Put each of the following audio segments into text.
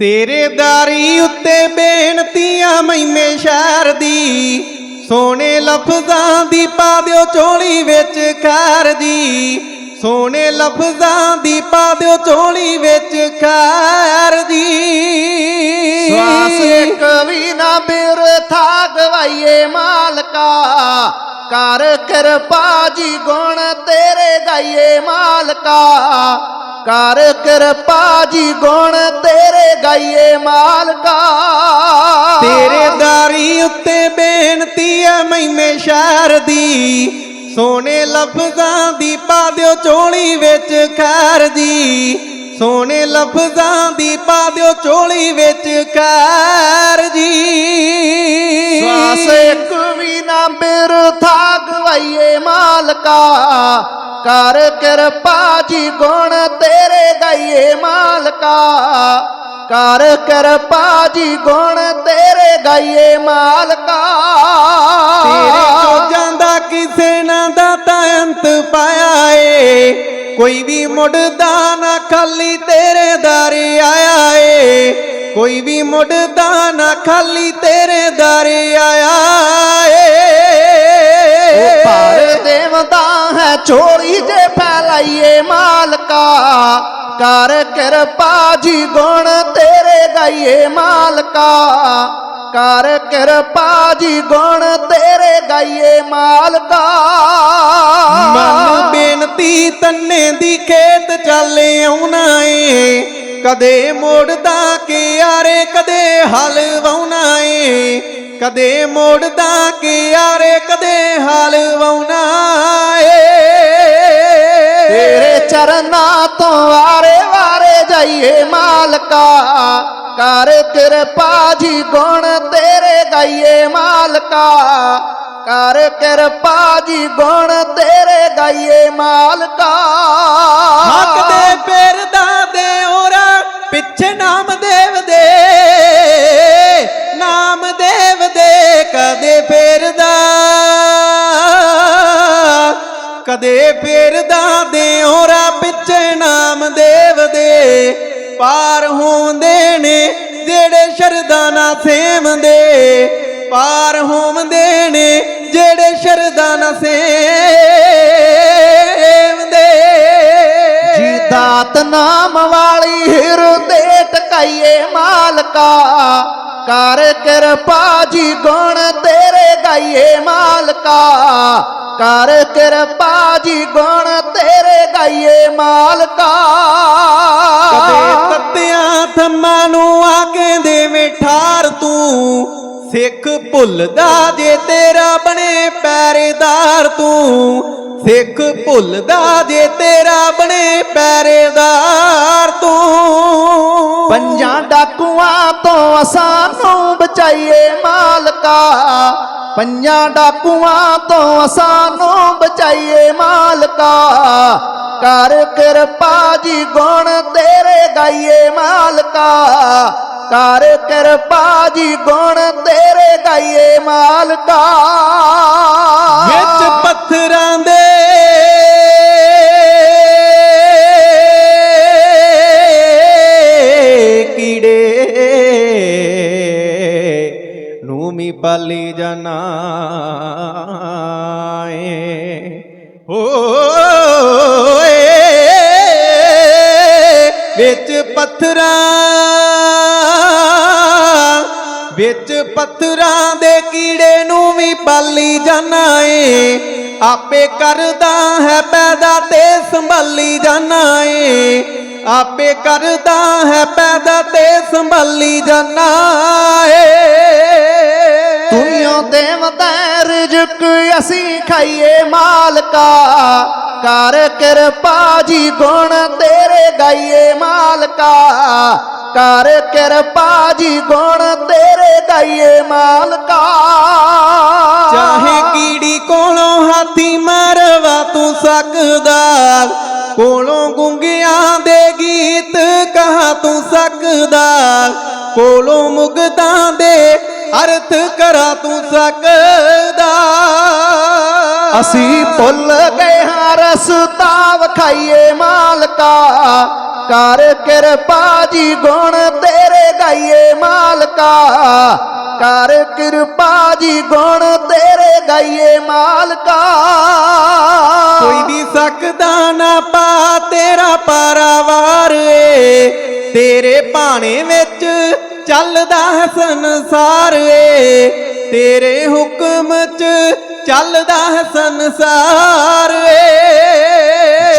ਤੇਰੇ ਦਾਰੀ ਉੱਤੇ ਬੇਨਤੀਆਂ ਮੈਨੇ ਸ਼ਹਿਰ ਦੀ ਸੋਹਣੇ ਲਫ਼ਜ਼ਾਂ ਦੀ ਪਾ ਦਿਓ ਚੋਲੀ ਵਿੱਚ ਖਾਰ ਦੀ ਸੋਹਣੇ ਲਫ਼ਜ਼ਾਂ ਦੀ ਪਾ ਦਿਓ ਚੋਲੀ ਵਿੱਚ ਖਾਰ ਦੀ। ਸਵਾਸ ਇੱਕ ਵੀ ਨਾ ਬਿਰਥਾ ਗਵਾਈਏ ਮਾਲਕਾ, ਕਰ ਕਿਰਪਾ ਜੀ ਗੁਣ ਤੇਰੇ ਗਾਈਏ ਮਾਲਕਾ। ਕਰ ਕਿਰਪਾ ਜੀ ਗੁਣ ਤੇਰੇ ਗਾਈਏ ਮਾਲਕਾ। ਤੇਰੇ ਦਾਰੀ ਉੱਤੇ ਬੇਨਤੀ ਐ ਮੈਨੇ ਸ਼ਹਿਰ ਦੀ। ਸੋਹਣੇ ਲਫ਼ਜ਼ਾਂ ਦੀ ਪਾ ਦਿਓ ਝੋਲੀ ਵਿੱਚ ਖਾਰ ਦੀ ਸੋਹਣੇ ਲਫ਼ਜ਼ਾਂ ਦੀ ਪਾ ਦਿਓ ਝੋਲੀ ਵਿੱਚ ਖਾਰ ਜੀ। ਸਵਾਸ ਇੱਕ ਵੀ ਨਾ ਬਿਰਥਾ ਗਵਾਈਏ ਮਾਲਕਾ। ਕਰ ਕਿਰਪਾ ਜੀ ਗੁਣ ਤੇਰੇ ਗਾਈਏ ਮਾਲਕਾ। ਕਰ ਕਿਰਪਾ ਜੀ ਗੁਣ ਤੇਰੇ ਗਾਈਏ ਮਾਲਕਾ। ਤੇਰੇ ਤੋਂ ਜਾਂਦਾ ਕਿਸੇ ਨਾ ਦਾਤਾ ਅੰਤ ਪਾਇਆ ਏ। ਕੋਈ ਵੀ ਮੁੜਦਾ ਨਾ ਖਾਲੀ ਤੇਰੇ ਦਾਰੇ ਆਇਆ ਏ। ਕੋਈ ਵੀ ਮੁੜਦਾ ਨਾ ਖਾਲੀ ਤੇਰੇ ਦਾਰੇ ਆਇਆ ਹੈ ਝੋਲੀ ਜੇ ਫੈਲਾਈਏ ਮਾਲਕਾ, ਕਰ ਕਿਰਪਾ ਜੀ ਗੁਣ ਤੇਰੇ ਗਾਈਏ ਮਾਲਕਾ। ਕਰ ਕਿਰਪਾ ਜੀ ਗੁਣ ਤੇਰੇ ਗਾਈਏ ਮਾਲਕਾ। ਮਨ ਬੇਨਤੀ ਤੰਨੇ ਦੀ ਖੇਤ ਚੱਲ ਆਉਣਾ ਏ ਕਦੇ ਮੋੜਦਾ ਕਿ ਯਾਰੇ ਕਦੇ ਹਲ ਵਾਉਣਾ ਏ ਕਦੇ ਮੋੜਦਾ ਕਿ ਯਾਰੇ ਕਦੇ ਹਲ ਵਾਉਣਾ ਏ ਤੇਰੇ ਚਰਨਾਂ ਤੋਂ ਵਾਰੇ ਵਾਰੇ ਜਾਈਏ ਮਾਲਕਾ। ਕਰ ਕਿਰਪਾ ਜੀ ਗੁਣ ਤੇਰੇ ਗਾਈਏ ਮਾਲਕਾ। ਕਰ ਕਿਰਪਾ ਜੀ ਗੁਣ ਤੇਰੇ ਗਾਈਏ ਮਾਲਕਾ। ਕਦੇ ਫਿਰਦਾ ਦੇ ਔਰਾ ਪਿੱਛੇ ਨਾਮ ਦੇਵ ਦੇ। ਪਾਰ ਹੋਂਦੇ ਨੇ ਜਿਹੜੇ ਸ਼ਰਦਾ ਨਾ ਸੇਵਦੇ। ਪਾਰ ਹੋਂਦੇ ਨੇ ਜਿਹੜੇ ਸ਼ਰਦਾ ਨਾ ਸੇਵਦੇ। ਜੀ ਦਾਤ ਨਾਮ ਵਾਲੀ ਹਿਰਦੇ ਟਕਾਈਏ ਮਾਲਕਾ। ਕਰ ਕਿਰਪਾ ਜੀ ਗੁਣ ਤੇ ਗਾਈਏ ਮਾਲਕਾ ਕਰ ਕਿਰਪਾ ਜੀ ਗੁਣ ਤੇਰੇ ਗਾਈਏ ਮਾਲਕਾ। ਕਦੇ ਤੱਤਿਆਂ ਥੰਮਾਂ ਨੂੰ ਆ ਕੇ ਦੇਵੇਂ ਠਾਰ ਤੂੰ ਸਿੱਖ ਭੁੱਲਦਾ ਜੇ ਤੇਰਾ ਬਣੇ ਪੈਰੇਦਾਰ ਤੂੰ ਸਿੱਖ ਭੁੱਲਦਾ ਜੇ ਤੇਰਾ ਬਣੇ ਪੈਰੇਦਾਰ ਤੂੰ। ਪੰਜਾਂ ਡਾਕੂਆਂ ਤੋਂ ਅਸਾਂ ਨੂੰ ਬਚਾਈਏ ਮਾਲਕਾ ਪੰਜਾਂ ਡਾਕੂਆਂ ਤੋਂ ਸਾਨੂੰ ਬਚਾਈਏ ਮਾਲਕਾ। ਕਰ ਕਿਰਪਾ ਜੀ, ਗੁਣ ਤੇਰੇ ਗਾਈਏ ਮਾਲਕਾ। ਕਰ ਕਿਰਪਾ ਜੀ, ਗੁਣ ਤੇਰੇ ਗਾਈਏ ਮਾਲਕਾ। ਵਿੱਚ ਪੱਥਰਾਂ ਦੇ ਕੀੜੇ ਨੂੰ ਮੀ ਪਾਲੀ ਜਾਣਾ ਏ ਵਿੱਚ ਪੱਥਰਾਂ ਵਿੱਚ ਪੱਥਰਾਂ ਦੇ ਕੀੜੇ ਨੂੰ ਵੀ ਪਾਲੀ ਜਾਣਾ ਏ ਆਪੇ ਕਰਦਾ ਹੈ ਪੈਦਾ ਤੇ ਸੰਭਾਲੀ ਜਾਣਾ ਏ ਆਪੇ ਕਰਦਾ ਹੈ ਪੈਦਾ ਤੇ ਸੰਭਾਲੀ ਜਾਣਾ ਏ ਰਿਜਕ ਅਸੀਂ ਖਾਈਏ ਮਾਲਕਾ। ਕਰ ਕਿਰਪਾ ਜੀ, ਗੁਣ ਤੇਰੇ ਗਾਈਏ ਮਾਲਕਾ। ਕਰ ਕਿਰਪਾ ਜੀ, ਗੁਣ ਤੇਰੇ ਗਾਈਏ ਮਾਲਕਾ। ਚਾਹੇ ਕੀੜੀ ਕੋਲੋਂ ਹਾਥੀ ਮਾਰਵਾ ਤੂੰ ਸਕਦਾ ਕੋਲੋਂ ਗੁੰਗਿਆਂ ਦੇ ਗੀਤ ਕਹਾ ਤੂੰ ਸਕਦਾ ਕੋਲੋਂ ਮੁਗਤਾਂ ਦੇ ਅਰਥ ਕਰਾ ਤੂੰ ਸਕਦਾ ਅਸੀਂ ਭੁੱਲ ਗਏ ਹਾਂ ਰਸਤਾ ਵਖਾਈਏ ਮਾਲਕਾ। ਕਰ ਕਿਰਪਾ ਜੀ ਗੁਣ ਤੇਰੇ ਮਾਲਕਾ। ਕਰ ਕਿਰਪਾ ਜੀ ਗੁਣ ਤੇਰੇ ਗਾਈਏ ਮਾਲਕਾ। ਕੋਈ ਵੀ ਸਕਦਾ ਨਾ ਪਾ ਤੇਰਾ ਪਾਰਾਵਾਰ ਏ। ਤੇਰੇ ਭਾਣੇ ਵਿੱਚ ਚੱਲਦਾ ਸੰਸਾਰ ਏ। ਤੇਰੇ ਹੁਕਮ 'ਚ ਚੱਲਦਾ ਹੈ ਸੰਸਾਰ ਏ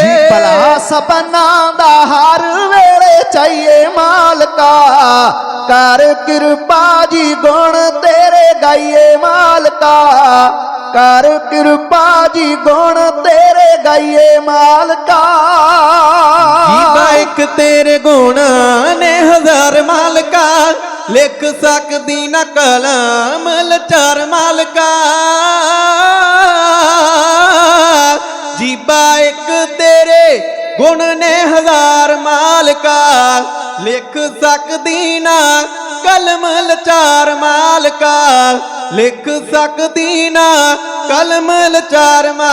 ਜੀ ਭਲਾ ਸਪਨਾ ਦਾ ਹਰ ਵੇਲੇ ਚਾਹੀਏ ਮਾਲਕਾ। ਕਰ ਕਿਰਪਾ ਜੀ ਗੁਣ ਤੇਰੇ ਗਾਈਏ ਮਾਲਕਾ। ਕਰ ਕਿਰਪਾ ਜੀ ਗੁਣ ਤੇਰੇ ਗਾਈਏ ਮਾਲਕਾ। ਜੀਵਾ ਇੱਕ ਤੇਰੇ ਗੁਣ ਨੇ ਹਜ਼ਾਰ ਮਾਲਕਾ। ਲਿਖ ਸਕਦੀ ਨਾ ਕਲਮ ਲਚਾਰ ਮਾਲਕਾ। ਜੀਵਾ ਇੱਕ ਤੇਰੇ ਗੁਣ ਨੇ ਹਜ਼ਾਰ ਮਾਲਕਾ। ਲਿਖ ਸਕਦੀ ਨਾ ਕਲਮ ਲਚਾਰ ਮਾਲਕਾ। ਲਿਖ ਸਕਦੀ ਨਾ ਕਲਮ ਲਚਾਰ ਮਾਲਕਾ।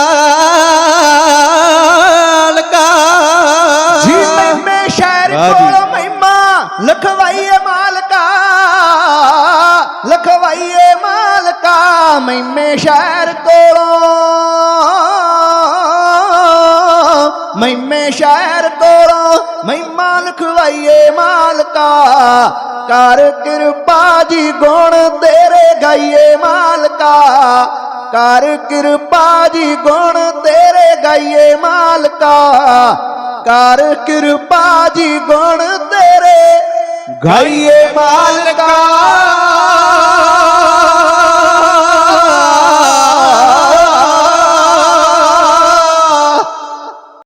ਜੀ ਮੈਂ ਜੀ। ਕੋਲ ਮਹਿਮਾ ਲਖਵਾਈਏ ਮਾਲਕਾ ਸ਼ਹਿਰ ਕੋਲੋਂ ਮੈਂ ਸ਼ਹਿਰ ਕੋਲੋਂ ਮਹਿਮਾ ਲਖਵਾਈਏ ਮਾਲਕਾ, ਕਰ ਕਿਰਪਾ ਜੀ ਗੁਣ ਤੇਰੇ ਗਾਈਏ ਮਾਲਕਾ, ਕਰ ਕਿਰਪਾ ਜੀ ਗੁਣ ਤੇਰੇ ਗਾਈਏ ਮਾਲਕਾ, ਕਰ ਕਿਰਪਾ ਜੀ ਗੁਣ ਤੇਰੇ ਗਾਈਏ ਮਾਲਕਾ।